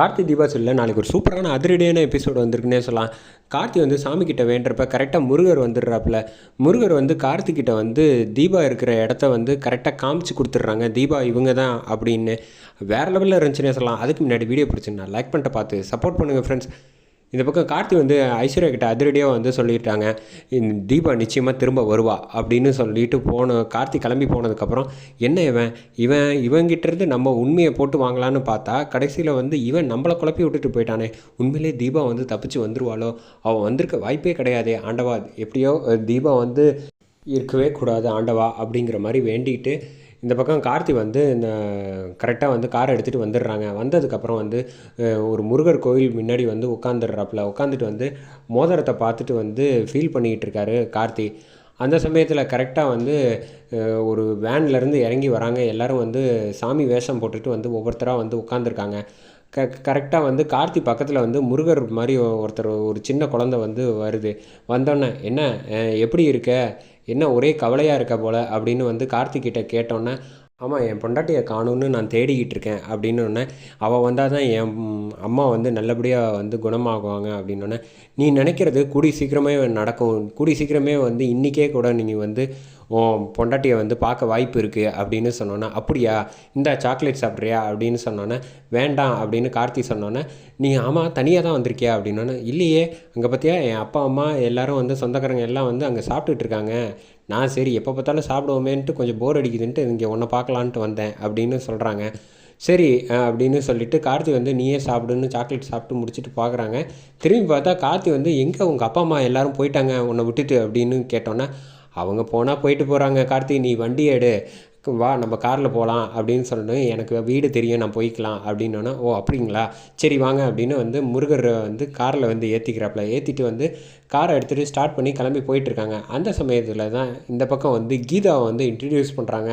கார்த்தி தீபா சொல்ல நாளைக்கு ஒரு சூப்பரான அதிரடியான எபிசோடு வந்திருக்குன்னே சொல்லலாம். கார்த்தி வந்து சாமி கிட்ட வேண்டுறப்ப கரெக்டாக முருகர் வந்துடுறாப்புல. முருகர் வந்து கார்த்தி கிட்ட வந்து தீபா இருக்கிற இடத்த வந்து கரெக்டாக காமிச்சு கொடுத்துட்றாங்க. தீபா இவங்க தான் அப்படின்னு வேறு லெவலில் இருந்துச்சுன்னே சொல்லலாம். அதுக்கு முன்னாடி வீடியோ பிடிச்சிங்கன்னா லைக் பண்ணிட்டு பார்த்து சப்போர்ட் பண்ணுங்கள் ஃப்ரெண்ட்ஸ் இந்த பக்கம் கார்த்தி வந்து ஐஸ்வர்யா கிட்ட அதிரடியாக வந்து சொல்லிட்டாங்க தீபா நிச்சயமாக திரும்ப வருவா அப்படின்னு சொல்லிட்டு போன கார்த்தி கிளம்பி போனதுக்கப்புறம் என்ன இவன்? இவன் இவங்கிட்டேருந்து நம்ம உண்மையை போட்டு வாங்கலான்னு பார்த்தா கடைசியில் வந்து இவன் நம்மளை குழப்பி விட்டுட்டு போயிட்டானே. உண்மையிலே தீபா வந்து தப்பிச்சு வந்துருவாளோ? அவள் வந்திருக்க வாய்ப்பே கிடையாதே ஆண்டவா. எப்படியோ தீபா வந்து இருக்கவே கூடாது ஆண்டவா அப்படிங்கிற மாதிரி வேண்டிக்கிட்டு இந்த பக்கம் கார்த்தி வந்து இந்த கரெக்டாக வந்து காரை எடுத்துகிட்டு வந்துடுறாங்க. வந்ததுக்கப்புறம் வந்து ஒரு முருகர் கோயில் முன்னாடி வந்து உட்காந்துடுறாப்புல உட்காந்துட்டு வந்து மோதிரத்தை பார்த்துட்டு வந்து ஃபீல் பண்ணிக்கிட்டு இருக்காரு கார்த்தி. அந்த சமயத்தில் கரெக்டாக வந்து ஒரு வேன்லேருந்து இறங்கி வராங்க. எல்லோரும் வந்து சாமி வேஷம் போட்டுட்டு வந்து ஒவ்வொருத்தராக வந்து உட்காந்துருக்காங்க க கரெக்டாக வந்து கார்த்தி பக்கத்தில் வந்து முருகர் மாதிரி ஒருத்தர் ஒரு சின்ன குழந்த வந்து வருது. வந்தோடனே என்ன எப்படி இருக்க? என்ன ஒரே கவலையாக இருக்க போல அப்படின்னு வந்து கார்த்திக்கிட்ட கேட்டோன்னே ஆமாம் என் பொண்டாட்டியை காணும்னு நான் தேடிக்கிட்டு இருக்கேன் அப்படின்னு அவள் வந்தால் தான் என் அம்மா வந்து நல்லபடியாக வந்து குணமாகுவாங்க அப்படின்னோடனே நீ நினைக்கிறது கூடி சீக்கிரமே நடக்கும். கூடி சீக்கிரமே வந்து இன்றைக்கே கூட நீங்கள் வந்து உன் பொண்டாட்டியை வந்து பார்க்க வாய்ப்பு இருக்குது அப்படின்னு சொன்னோன்னே அப்படியா? இந்த சாக்லேட் சாப்பிட்றியா? அப்படின்னு சொன்னோன்னே வேண்டாம் அப்படின்னு கார்த்தி சொன்னோன்னே நீ ஆமாம் தனியாக தான் வந்திருக்கியா? அப்படின்னோன்னே இல்லையே அங்கே பார்த்தியா என் அப்பா அம்மா எல்லோரும் வந்து சொந்தக்காரங்க எல்லாம் வந்து அங்கே சாப்பிட்டுட்டு இருக்காங்க. நான் சரி எப்போ பார்த்தாலும் சாப்பிடுவோமேன்ட்டு கொஞ்சம் போர் அடிக்குதுன்ட்டு இங்கே ஒன்றை பார்க்கலான்ட்டு வந்தேன் அப்படின்னு சொல்கிறாங்க சரி அப்படின்னு சொல்லிட்டு கார்த்தி வந்து நீயே சாப்பிடுன்னு சாக்லேட் சாப்பிட்டு முடிச்சுட்டு பார்க்குறாங்க திரும்பி பார்த்தா கார்த்தி வந்து எங்கே உங்கள் அப்பா அம்மா எல்லோரும் போயிட்டாங்க உன்னை விட்டுட்டு அப்படின்னு கேட்டோன்னே அவங்க போனால் போயிட்டு போகிறாங்க கார்த்தி நீ வண்டி எடு. வா நம்ம காரில் போகலாம் அப்படின்னு சொல்லிட்டு எனக்கு வீடு தெரியும் நான் போய்க்கலாம் அப்படின்னோன்னே ஓ அப்படிங்களா? சரி வாங்க அப்படின்னு வந்து முருகர் வந்து காரில் வந்து ஏற்றிக்கிறாப்புல ஏற்றிட்டு வந்து காரை எடுத்துகிட்டு ஸ்டார்ட் பண்ணி கிளம்பி போயிட்டுருக்காங்க அந்த சமயத்தில் தான் இந்த பக்கம் வந்து கீதாவை வந்து இன்ட்ரடியூஸ் பண்ணுறாங்க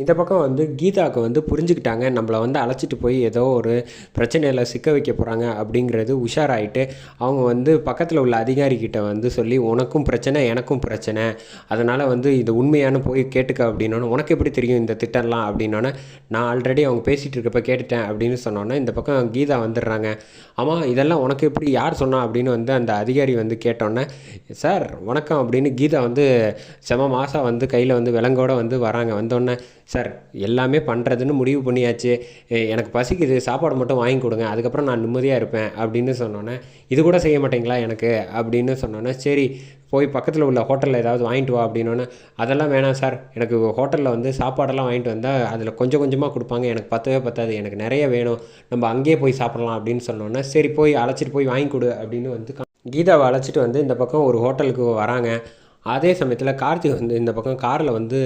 இந்த பக்கம் வந்து கீதாவுக்கு வந்து புரிஞ்சுக்கிட்டாங்க நம்மளை வந்து அழைச்சிட்டு போய் ஏதோ ஒரு பிரச்சனையில் சிக்க வைக்க போகிறாங்க அப்படிங்கிறது உஷாராயிட்டு அவங்க வந்து பக்கத்தில் உள்ள அதிகாரிக்கிட்ட வந்து சொல்லி உனக்கும் பிரச்சனை எனக்கும் பிரச்சனை. அதனால் வந்து இது உண்மையான போய் கேட்டுக்க அப்படின்னோன்னு உனக்கு எப்படி தெரியும் இந்த திட்டம்லாம்? அப்படின்னோன்னே நான் ஆல்ரெடி அவங்க பேசிகிட்டு இருக்கப்ப கேட்டுட்டேன் அப்படின்னு சொன்னோன்னே இந்த பக்கம் கீதா வந்துடுறாங்க. ஆமாம் இதெல்லாம் உனக்கு எப்படி யார் சொன்னா? அப்படின்னு வந்து அந்த அதிகாரி வந்து கேட்டோன்னே சார் வணக்கம் அப்படின்னு கீதா வந்து செம மாதம் வந்து கையில் வந்து விலங்கோட வந்து வராங்க. வந்தோடனே சார் எல்லாமே பண்ணுறதுன்னு முடிவு பண்ணியாச்சு. எனக்கு பசிக்குது சாப்பாடு மட்டும் வாங்கி கொடுங்க அதுக்கப்புறம் நான் நிம்மதியாக இருப்பேன் அப்படின்னு சொன்னோன்னே இது கூட செய்ய மாட்டேங்களா எனக்கு? அப்படின்னு சொன்னோன்னே சரி போய் பக்கத்தில் உள்ள ஹோட்டலில் ஏதாவது வாங்கிட்டு வா அப்படின்னோன்னே அதெல்லாம் வேணாம் சார். எனக்கு ஹோட்டலில் வந்து சாப்பாடெல்லாம் வாங்கிட்டு வந்தால் அதில் கொஞ்சம் கொஞ்சமாக கொடுப்பாங்க. எனக்கு பத்தவே பத்தாது. எனக்கு நிறைய வேணும். நம்ம அங்கேயே போய் சாப்பிட்லாம் அப்படின்னு சொன்னோன்னே சரி போய் அழைச்சிட்டு போய் வாங்கி கொடு அப்படின்னு வந்து கீதாவை அழைச்சிட்டு வந்து இந்த பக்கம் ஒரு ஹோட்டலுக்கு வராங்க. அதே சமயத்தில் கார்த்திக் வந்து இந்த பக்கம் காரில் வந்து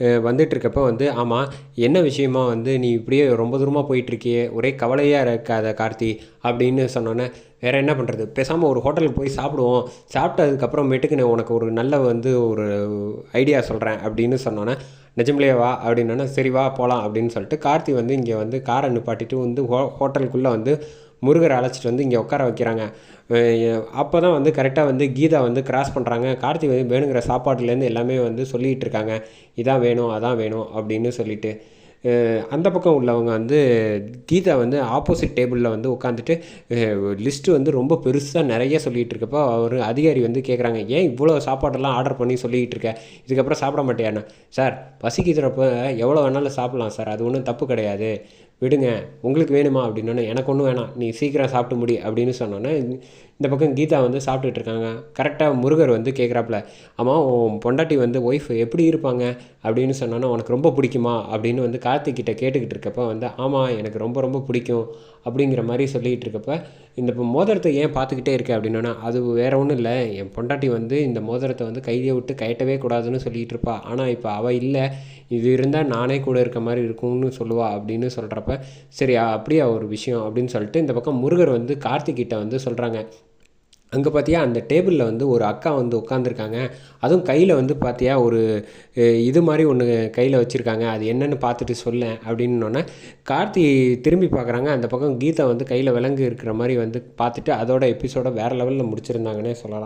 வந்துட்டுருக்கப்ப வந்துட்டு இருக்கப்போ வந்து ஆமாம் என்ன விஷயமா வந்து நீ இப்படியே ரொம்ப தூரமாக போயிட்டுருக்கியே ஒரே கவலையாக இருக்காத கார்த்தி அப்படின்னு சொன்னோன்னே வேறு என்ன பண்ணுறது பேசாமல் ஒரு ஹோட்டலுக்கு போய் சாப்பிடுவோம். சாப்பிட்டதுக்கப்புறமேட்டுக்கு நான் உனக்கு ஒரு நல்ல வந்து ஒரு ஐடியா சொல்கிறேன் அப்படின்னு சொன்னோன்னே நிஜம்லையே வா அப்படின்னோன்னே சரி வா போகலாம் அப்படின்னு சொல்லிட்டு கார்த்தி வந்து இங்கே வந்து காரை நிப்பாட்டிட்டு வந்து ஹோ ஹோட்டலுக்குள்ளே வந்து முருகரை அழைச்சிட்டு வந்து இங்கே உட்கார வைக்கிறாங்க. அப்போ தான் வந்து கரெக்டாக வந்து கீதா வந்து கிராஸ் பண்ணுறாங்க கார்த்தி வந்து வேணுங்கிற சாப்பாட்டுலேருந்து எல்லாமே வந்து சொல்லிகிட்டு இருக்காங்க. இதான் வேணும் அதான் வேணும் அப்படின்னு சொல்லிட்டு. அந்த பக்கம் உள்ளவங்க வந்து கீதா வந்து ஆப்போசிட் டேபிளில் வந்து உட்காந்துட்டு லிஸ்ட்டு வந்து ரொம்ப பெருசாக நிறைய சொல்லிகிட்டு இருக்கப்போ அவர் அதிகாரி வந்து கேட்குறாங்க ஏன் இவ்வளோ சாப்பாடெல்லாம் ஆர்டர் பண்ணி சொல்லிகிட்டு இருக்க? இதுக்கப்புறம் சாப்பிட மாட்டியாண்ணா? சார் பசிக்கிறப்ப எவ்வளோ வேணாலும் சாப்பிட்லாம் சார் அது ஒன்றும் தப்பு கிடையாது. விடுங்க உங்களுக்கு வேணுமா? அப்படின்னோடனே எனக்கு ஒன்றும் வேணாம் நீ சீக்கிரம் சாப்பிட்டு முடி அப்படின்னு சொன்னோன்னே இந்த பக்கம் கீதா வந்து சாப்பிட்டுட்டு இருக்காங்க. கரெக்டாக முருகர் வந்து கேட்குறாப்புல ஆமாம் உன் பொண்டாட்டி வந்து ஒய்ஃப் எப்படி இருப்பாங்க? அப்படின்னு சொன்னோன்னா உனக்கு ரொம்ப பிடிக்குமா? அப்படின்னு வந்து கார்த்திக் கிட்ட கேட்டுக்கிட்டு இருக்கப்ப வந்து ஆமாம் எனக்கு ரொம்ப ரொம்ப பிடிக்கும். அப்படிங்கிற மாதிரி சொல்லிகிட்டு இருக்கப்ப இந்த மோதிரத்தை ஏன் பார்த்துக்கிட்டே இருக்க? அப்படின்னா அது வேற ஒன்றும் இல்லை. என் பொண்டாட்டி வந்து இந்த மோதிரத்தை வந்து கையை விட்டு கயட்டவே கூடாதுன்னு சொல்லிகிட்டு இருப்பா. ஆனால் இப்போ அவள் இல்லை. இது இருந்தால் நானே கூட இருக்க மாதிரி இருக்கும்னு சொல்லுவா. அப்படின்னு சொல்கிறப்ப சரி அப்படியா ஒரு விஷயம். அப்படின்னு சொல்லிட்டு இந்த பக்கம் முருகர் வந்து கார்த்திக் கிட்ட வந்து சொல்கிறாங்க அங்கே பார்த்தியா அந்த டேபிளில் வந்து ஒரு அக்கா வந்து உட்காந்துருக்காங்க அதுவும் கையில் வந்து பார்த்தியா ஒரு இது மாதிரி ஒன்று கையில் வச்சுருக்காங்க. அது என்னென்னு பார்த்துட்டு சொல்லேன் அப்படின்னோடனே கார்த்தி திரும்பி பார்க்குறாங்க அந்த பக்கம் கீதா வந்து கையில் விலங்கு இருக்கிற மாதிரி வந்து பார்த்துட்டு அதோட எபிசோட வேறு லெவலில் முடிச்சிருந்தாங்கன்னே சொல்லலாம்.